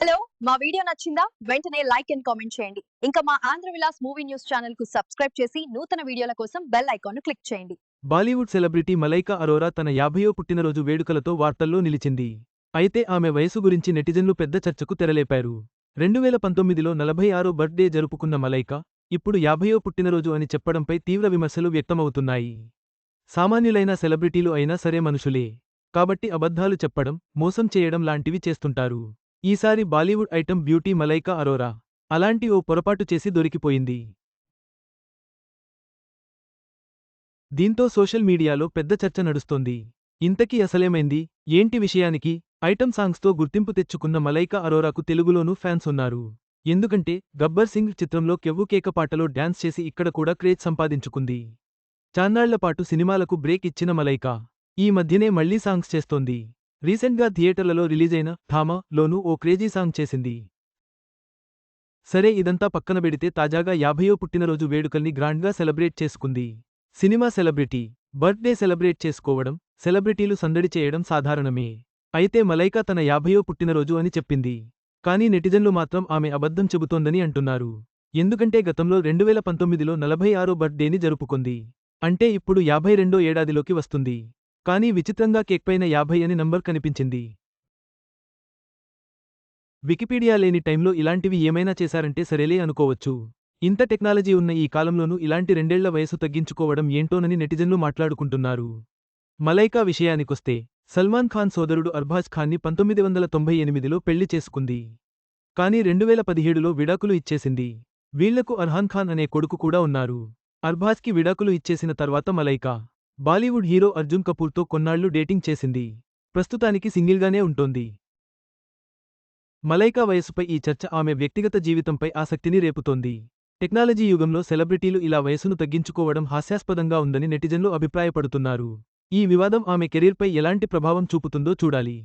Hello మా video నచ్చిందా? వెంటనే లైక్ అండ్ కామెంట్ చేయండి. ఇంకా మా ఆంధ్ర విలాస్ మూవీ న్యూస్ ఛానల్కు సబ్స్క్రైబ్ చేసి నూతన వీడియోల కోసం బెల్ ఐకాన్ క్లిక్ చేయండి. బాలీవుడ్ సెలబ్రిటీ మలైకా అరోరా తన యాభయో పుట్టినరోజు వేడుకలతో వార్తల్లో నిలిచింది. అయితే ఆమె వయసు గురించి నెటిజన్లు పెద్ద చర్చకు తెరలేపారు. రెండు వేల పంతొమ్మిదిలో నలభై ఆరో బర్త్డే జరుపుకున్న మలైకా ఇప్పుడు యాభయో పుట్టినరోజు అని చెప్పడంపై తీవ్ర విమర్శలు వ్యక్తమవుతున్నాయి. సామాన్యులైన సెలబ్రిటీలు అయినా సరే మనుషులే. కాబట్టి అబద్ధాలు చెప్పడం మోసం చేయడం లాంటివి చేస్తుంటారు. ఈసారి బాలీవుడ్ ఐటమ్ బ్యూటీ మలైకా అరోరా. అలాంటి ఓ పొరపాటు చేసి దొరికిపోయింది. దీంతో సోషల్ మీడియాలో పెద్ద చర్చ నడుస్తోంది. ఇంతకీ అసలేమైంది? ఏంటి విషయానికి? ఐటమ్ సాంగ్స్తో గుర్తింపు తెచ్చుకున్న మలైకా అరోరాకు తెలుగులోనూ ఫ్యాన్స్ ఉన్నారు. ఎందుకంటే గబ్బర్ సింగ్ చిత్రంలో కెవ్వుకేక పాటలో డ్యాన్స్ చేసి ఇక్కడ కూడా క్రేజ్ సంపాదించుకుంది. చాన్నాళ్ళపాటు సినిమాలకు బ్రేక్ ఇచ్చిన మలైకా. ఈ మధ్యనే మళ్ళీ సాంగ్స్ చేస్తోంది. రీసెంట్గా థియేటర్లలో రిలీజైన ఠామా లోనూ ఓ క్రేజీ సాంగ్ చేసింది. సరే ఇదంతా పక్కన పెడితే తాజాగా యాభయో పుట్టినరోజు వేడుకల్ని గ్రాండ్గా సెలబ్రేట్ చేసుకుంది. సినిమా సెలబ్రిటీ బర్త్డే సెలబ్రేట్ చేసుకోవడం సెలబ్రిటీలు సందడి చేయడం సాధారణమే. అయితే మలైకా తన యాభయో పుట్టినరోజు అని చెప్పింది. కానీ నెటిజన్లు మాత్రం ఆమె అబద్ధం చెబుతోందని అంటున్నారు. ఎందుకంటే గతంలో రెండువేల పంతొమ్మిదిలో నలభై ఆరో బర్త్డేని జరుపుకుంది. అంటే ఇప్పుడు యాభై రెండో ఏడాదిలోకి వస్తుంది. కానీ విచిత్రంగా కేక్పైన యాభై అని నంబర్ కనిపించింది. వికీపీడియా లేని టైంలో ఇలాంటివి ఏమైనా చేశారంటే సరేలే అనుకోవచ్చు. ఇంత టెక్నాలజీ ఉన్న ఈ కాలంలోనూ ఇలాంటి రెండేళ్ళ వయసు తగ్గించుకోవడం ఏంటోనని నెటిజన్లు మాట్లాడుకుంటున్నారు. మలైకా విషయానికొస్తే సల్మాన్ ఖాన్ సోదరుడు అర్బాజ్ ఖాన్ని పంతొమ్మిది వందల తొంభై ఎనిమిదిలో పెళ్ళి చేసుకుంది. కానీ రెండువేల పదిహేడులో విడాకులు ఇచ్చేసింది. వీళ్ళకు అర్హాన్ ఖాన్ అనే కొడుకు కూడా ఉన్నారు. అర్బాజ్కి విడాకులు ఇచ్చేసిన తర్వాత మలైకా బాలీవుడ్ హీరో అర్జున్ కపూర్తో కొన్నాళ్ళు డేటింగ్ చేసింది. ప్రస్తుతానికి సింగిల్గానే ఉంటోంది. మలైకా వయసుపై ఈ చర్చ ఆమె వ్యక్తిగత జీవితంపై ఆసక్తిని రేపుతోంది. టెక్నాలజీ యుగంలో సెలబ్రిటీలు ఇలా వయసును తగ్గించుకోవడం హాస్యాస్పదంగా ఉందని నెటిజన్లు అభిప్రాయపడుతున్నారు. ఈ వివాదం ఆమె కెరీర్పై ఎలాంటి ప్రభావం చూపుతుందో చూడాలి.